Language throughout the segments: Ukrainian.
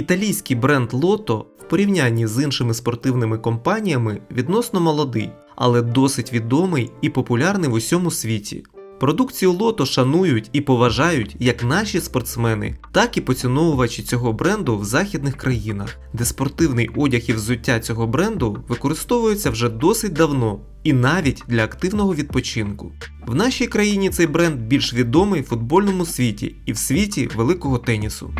Італійський бренд Lotto в порівнянні з іншими спортивними компаніями відносно молодий, але досить відомий і популярний в усьому світі. Продукцію лото шанують і поважають як наші спортсмени, так і поціновувачі цього бренду в західних країнах, де спортивний одяг і взуття цього бренду використовуються вже досить давно і навіть для активного відпочинку. В нашій країні цей бренд більш відомий в футбольному світі і в світі великого тенісу.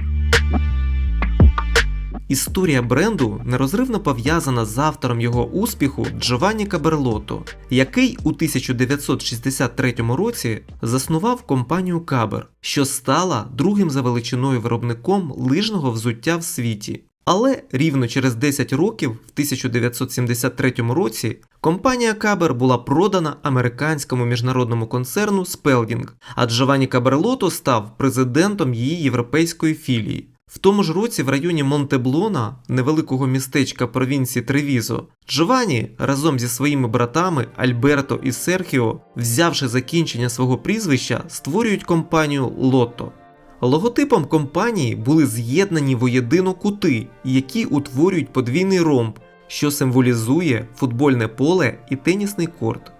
Історія бренду нерозривно пов'язана з автором його успіху Джованні Каберлото, який у 1963 році заснував компанію Кабер, що стала другим за величиною виробником лижного взуття в світі. Але рівно через 10 років, в 1973 році, компанія Кабер була продана американському міжнародному концерну Spalding, а Джованні Каберлото став президентом її європейської філії. В тому ж році в районі Монтеблона, невеликого містечка провінції Тревізо, Джованні разом зі своїми братами Альберто і Серхіо, взявши закінчення свого прізвища, створюють компанію Лотто. Логотипом компанії були з'єднані воєдино кути, які утворюють подвійний ромб, що символізує футбольне поле і тенісний корт.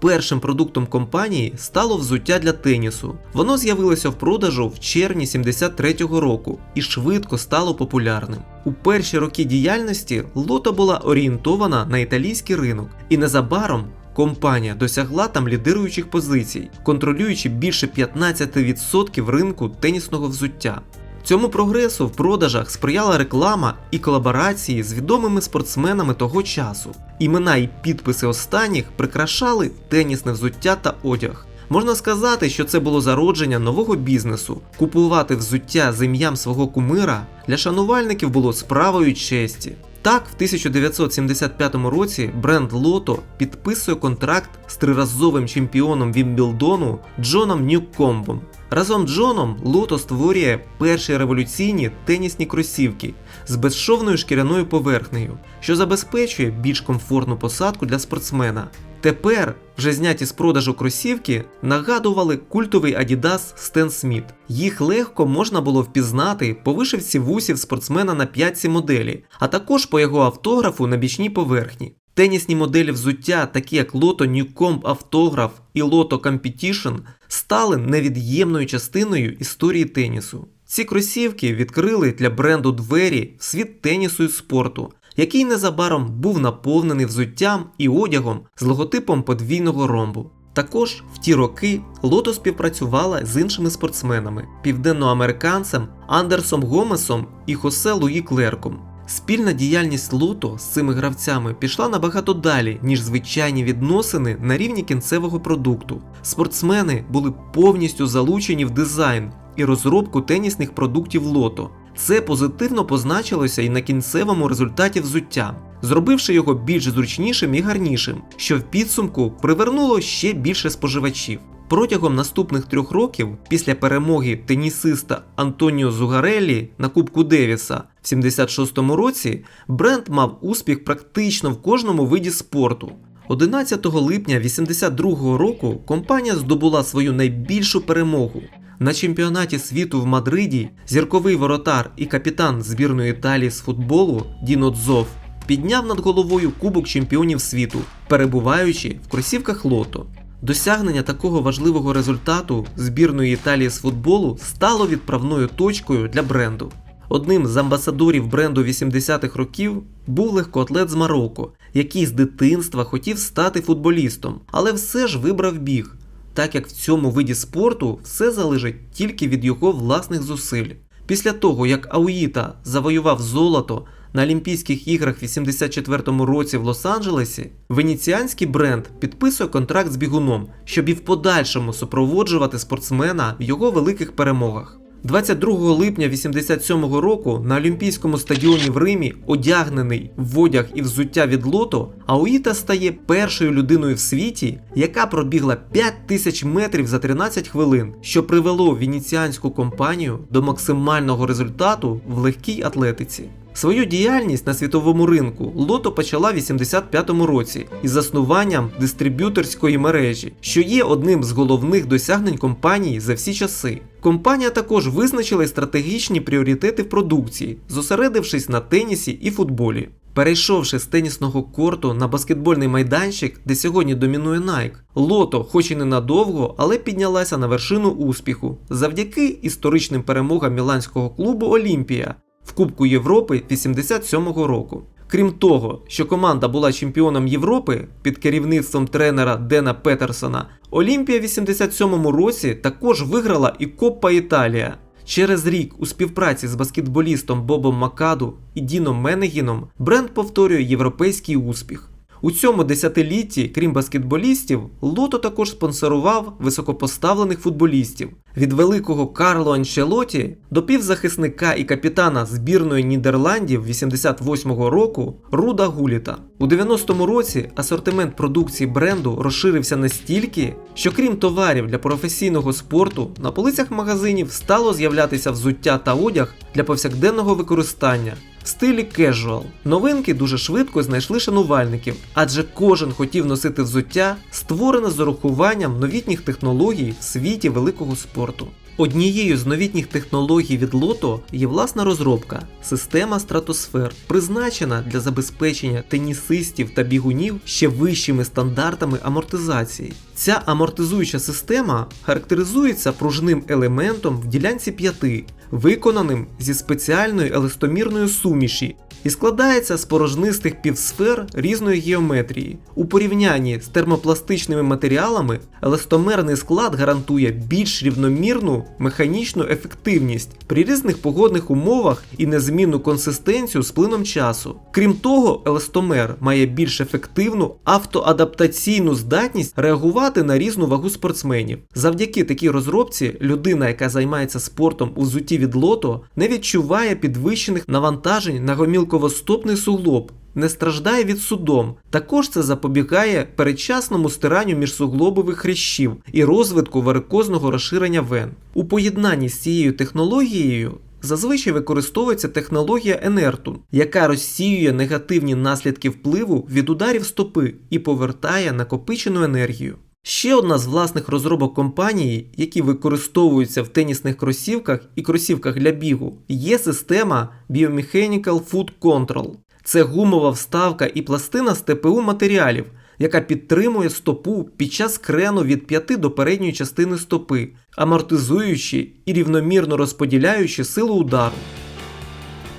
Першим продуктом компанії стало взуття для тенісу. Воно з'явилося в продажу в червні 73-го року і швидко стало популярним. У перші роки діяльності лото була орієнтована на італійський ринок, і незабаром компанія досягла там лідируючих позицій, контролюючи більше 15% ринку тенісного взуття. Цьому прогресу в продажах сприяла реклама і колаборації з відомими спортсменами того часу. Імена і підписи останніх прикрашали тенісне взуття та одяг. Можна сказати, що це було зародження нового бізнесу. Купувати взуття з ім'ям свого кумира для шанувальників було справою честі. Так, в 1975 році бренд Lotto підписує контракт з триразовим чемпіоном Вімблдону Джоном Ньюкомбом. Разом з Джоном Лото створює перші революційні тенісні кросівки з безшовною шкіряною поверхнею, що забезпечує більш комфортну посадку для спортсмена. Тепер вже зняті з продажу кросівки нагадували культовий Adidas Stan Smith. Їх легко можна було впізнати по вишивці вусів спортсмена на п'ятці моделі, а також по його автографу на бічній поверхні. Тенісні моделі взуття, такі як Lotto Newcomb Автограф і Lotto Competition, стали невід'ємною частиною історії тенісу. Ці кросівки відкрили для бренду двері в світ тенісу і спорту, який незабаром був наповнений взуттям і одягом з логотипом подвійного ромбу. Також в ті роки Лото співпрацювала з іншими спортсменами південноамериканцем Андерсом Гомесом і Хосе Луї Клерком. Спільна діяльність Лото з цими гравцями пішла набагато далі, ніж звичайні відносини на рівні кінцевого продукту. Спортсмени були повністю залучені в дизайн і розробку тенісних продуктів Лото. Це позитивно позначилося і на кінцевому результаті взуття, зробивши його більш зручнішим і гарнішим, що в підсумку привернуло ще більше споживачів. Протягом наступних трьох років, після перемоги тенісиста Антоніо Зугареллі на Кубку Девіса в 76-му році, бренд мав успіх практично в кожному виді спорту. 11 липня 82-го року компанія здобула свою найбільшу перемогу. На чемпіонаті світу в Мадриді зірковий воротар і капітан збірної Італії з футболу Діно Дзов підняв над головою Кубок чемпіонів світу, перебуваючи в кросівках лото. Досягнення такого важливого результату збірної Італії з футболу стало відправною точкою для бренду. Одним з амбасадорів бренду 80-х років був легкоатлет з Марокко, який з дитинства хотів стати футболістом, але все ж вибрав біг, так як в цьому виді спорту все залежить тільки від його власних зусиль. Після того, як Ауїта завоював золото на Олімпійських іграх в 84-му році в Лос-Анджелесі, венеціанський бренд підписує контракт з бігуном, щоб і в подальшому супроводжувати спортсмена в його великих перемогах. 22 липня 87-го року на Олімпійському стадіоні в Римі, одягнений в одяг і взуття від лото, Ауїта стає першою людиною в світі, яка пробігла 5 тисяч метрів за 13 хвилин, що привело венеціанську компанію до максимального результату в легкій атлетиці. Свою діяльність на світовому ринку Лото почала в 85-му році із заснуванням дистриб'юторської мережі, що є одним з головних досягнень компанії за всі часи. Компанія також визначила стратегічні пріоритети в продукції, зосередившись на тенісі і футболі. Перейшовши з тенісного корту на баскетбольний майданчик, де сьогодні домінує Nike, Лото, хоч і ненадовго, але піднялася на вершину успіху завдяки історичним перемогам міланського клубу Олімпія в Кубку Європи 87-го року. Крім того, що команда була чемпіоном Європи під керівництвом тренера Дена Петерсона, Олімпія в 87-му році також виграла і Коппа Італія. Через рік у співпраці з баскетболістом Бобом Макаду і Діном Менегіном бренд повторює європейський успіх. У цьому десятилітті, крім баскетболістів, Лото також спонсорував високопоставлених футболістів від великого Карло Анчелоті до півзахисника і капітана збірної Нідерландів 88-го року Руда Гуліта. У 90-му році асортимент продукції бренду розширився настільки, що крім товарів для професійного спорту, на полицях магазинів стало з'являтися взуття та одяг для повсякденного використання в стилі кежуал. Новинки дуже швидко знайшли шанувальників, адже кожен хотів носити взуття, створене з урахуванням новітніх технологій в світі великого спорту. Однією з новітніх технологій від Лото є власна розробка система стратосфер, призначена для забезпечення тенісистів та бігунів ще вищими стандартами амортизації. Ця амортизуюча система характеризується пружним елементом в ділянці п'яти, виконаним зі спеціальної еластомірної суміші і складається з порожнистих півсфер різної геометрії. У порівнянні з термопластичними матеріалами еластомерний склад гарантує більш рівномірну механічну ефективність при різних погодних умовах і незмінну консистенцію з плином часу. Крім того, еластомер має більш ефективну автоадаптаційну здатність реагувати на різну вагу спортсменів. Завдяки такій розробці людина, яка займається спортом у взутті від лото, не відчуває підвищених навантажень на гомілковостопний суглоб. Не страждає від судом. Також це запобігає передчасному стиранню міжсуглобових хрящів і розвитку варикозного розширення вен. У поєднанні з цією технологією зазвичай використовується технологія Енертун, яка розсіює негативні наслідки впливу від ударів стопи і повертає накопичену енергію. Ще одна з власних розробок компанії, які використовуються в тенісних кросівках і кросівках для бігу, є система Biomechanical Foot Control. Це гумова вставка і пластина з ТПУ матеріалів, яка підтримує стопу під час крену від п'яти до передньої частини стопи, амортизуючи і рівномірно розподіляючи силу удару.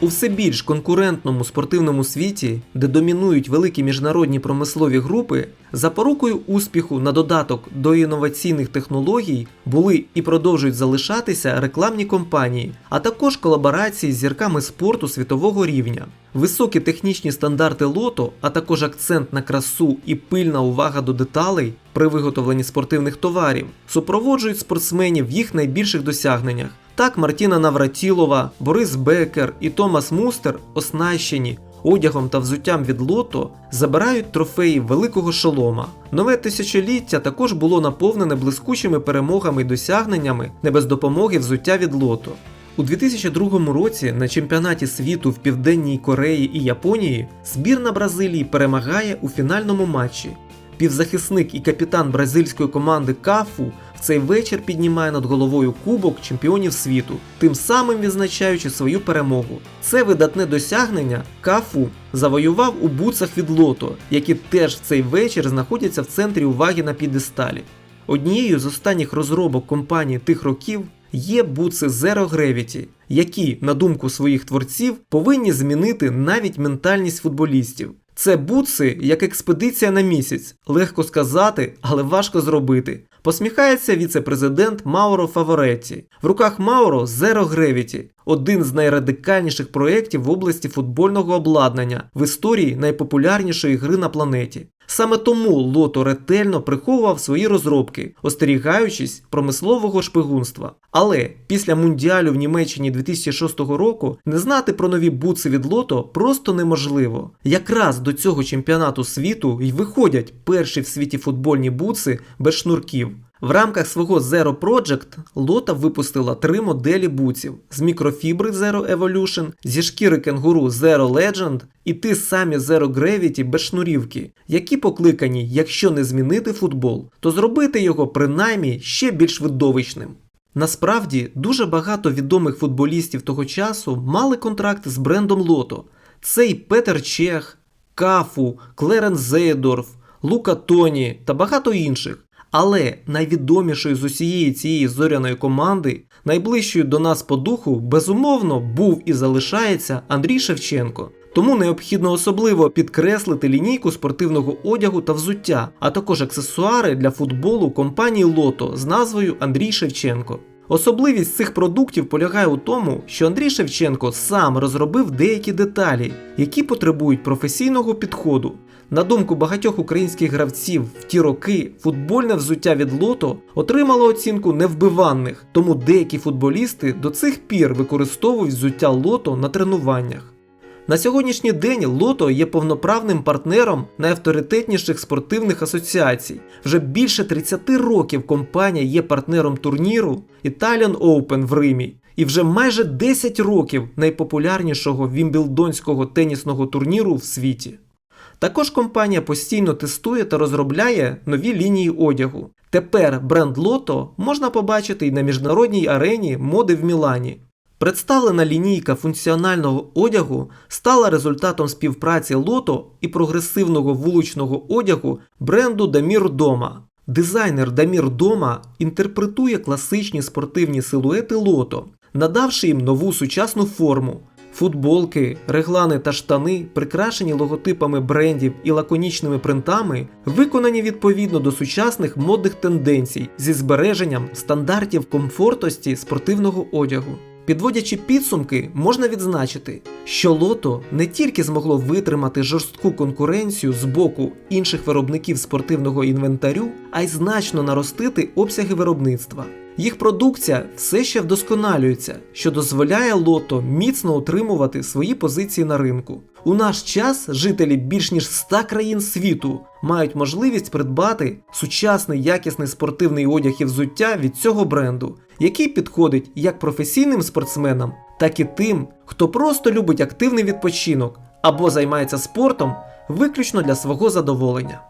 У все більш конкурентному спортивному світі, де домінують великі міжнародні промислові групи, запорукою успіху на додаток до інноваційних технологій були і продовжують залишатися рекламні компанії, а також колаборації з зірками спорту світового рівня. Високі технічні стандарти лото, а також акцент на красу і пильна увага до деталей при виготовленні спортивних товарів супроводжують спортсменів в їх найбільших досягненнях. Так Мартіна Навратілова, Борис Бекер і Томас Мустер оснащені одягом та взуттям від лото забирають трофеї великого шолома. Нове тисячоліття також було наповнене блискучими перемогами й досягненнями не без допомоги взуття від лото. У 2002 році на чемпіонаті світу в Південній Кореї і Японії збірна Бразилії перемагає у фінальному матчі. Півзахисник і капітан бразильської команди Кафу в цей вечір піднімає над головою кубок чемпіонів світу, тим самим відзначаючи свою перемогу. Це видатне досягнення Кафу завоював у буцах від лото, які теж в цей вечір знаходяться в центрі уваги на підесталі. Однією з останніх розробок компанії тих років є буци Zero Gravity, які, на думку своїх творців, повинні змінити навіть ментальність футболістів. Це буци як експедиція на місяць. Легко сказати, але важко зробити. Посміхається віце-президент Мауро Фаворетті. В руках Мауро Zero Gravity – один з найрадикальніших проєктів в області футбольного обладнання в історії найпопулярнішої гри на планеті. Саме тому Лото ретельно приховував свої розробки, остерігаючись промислового шпигунства. Але після мундіалю в Німеччині 2006 року не знати про нові буци від Лото просто неможливо. Якраз до цього чемпіонату світу й виходять перші в світі футбольні буци без шнурків. В рамках свого Zero Project Лота випустила три моделі бутсів з мікрофібри Zero Evolution, зі шкіри кенгуру Zero Legend і ті самі Zero Gravity без шнурівки, які покликані, якщо не змінити футбол, то зробити його принаймні ще більш видовищним. Насправді дуже багато відомих футболістів того часу мали контракти з брендом Лото. Це і Петер Чех, Кафу, Клерен Зейдорф, Лука Тоні та багато інших. Але найвідомішою з усієї цієї зоряної команди, найближчою до нас по духу, безумовно, був і залишається Андрій Шевченко. Тому необхідно особливо підкреслити лінійку спортивного одягу та взуття, а також аксесуари для футболу компанії Лото з назвою Андрій Шевченко. Особливість цих продуктів полягає у тому, що Андрій Шевченко сам розробив деякі деталі, які потребують професійного підходу. На думку багатьох українських гравців, в ті роки футбольне взуття від Лото отримало оцінку невбиванних, тому деякі футболісти до цих пір використовують взуття Лото на тренуваннях. На сьогоднішній день Лото є повноправним партнером найавторитетніших спортивних асоціацій. Вже більше 30 років компанія є партнером турніру Italian Open в Римі. І вже майже 10 років найпопулярнішого вімблдонського тенісного турніру в світі. Також компанія постійно тестує та розробляє нові лінії одягу. Тепер бренд Лото можна побачити і на міжнародній арені моди в Мілані. Представлена лінійка функціонального одягу стала результатом співпраці Лото і прогресивного вуличного одягу бренду Дамір Дома. Дизайнер Дамір Дома інтерпретує класичні спортивні силуети Лото, надавши їм нову сучасну форму. Футболки, реглани та штани, прикрашені логотипами брендів і лаконічними принтами, виконані відповідно до сучасних модних тенденцій зі збереженням стандартів комфортності спортивного одягу. Підводячи підсумки, можна відзначити, що лото не тільки змогло витримати жорстку конкуренцію з боку інших виробників спортивного інвентарю, а й значно наростити обсяги виробництва. Їх продукція все ще вдосконалюється, що дозволяє лото міцно утримувати свої позиції на ринку. У наш час жителі більш ніж 100 країн світу мають можливість придбати сучасний якісний спортивний одяг і взуття від цього бренду, який підходить як професійним спортсменам, так і тим, хто просто любить активний відпочинок або займається спортом виключно для свого задоволення.